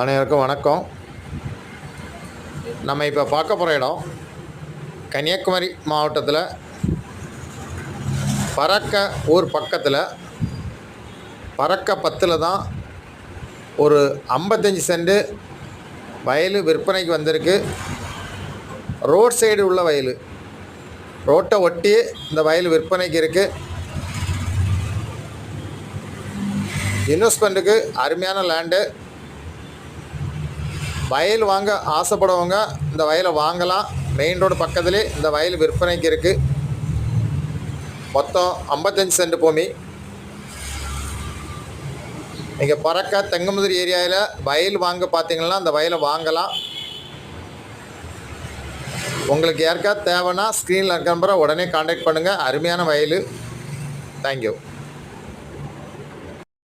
அனைவருக்கும் வணக்கம். நம்ம இப்போ பார்க்க போகிற இடம் கன்னியாகுமரி மாவட்டத்தில் பறக்க ஊர் பக்கத்தில் பறக்க பத்தில் தான் ஒரு ஐம்பத்தஞ்சு சென்ட் வயல் விற்பனைக்கு வந்திருக்கு. ரோட் சைடு உள்ள வயல். ரோட்டை ஒட்டி இந்த வயல் விற்பனைக்கு இருக்குது இன்வெஸ்ட்மெண்ட்டுக்கு அருமையான லேண்டு. வயல் வாங்க ஆசைப்படுறவங்க இந்த வயலை வாங்கலாம். மெயின் ரோடு பக்கத்துலேயே இந்த வயல் விற்பனைக்கு இருக்குது மொத்தம் ஐம்பத்தஞ்சு சென்ட் பூமி. நீங்கள் பறக்க தெங்கமுதிரி ஏரியாவில் வயல் வாங்க பார்த்தீங்கன்னா அந்த வயலை வாங்கலாம். உங்களுக்கு யாருக்கா தேவைன்னா ஸ்க்ரீனில் இருக்க நம்பரை உடனே காண்டாக்ட் பண்ணுங்கள் அருமையான வயல். தேங்க்யூ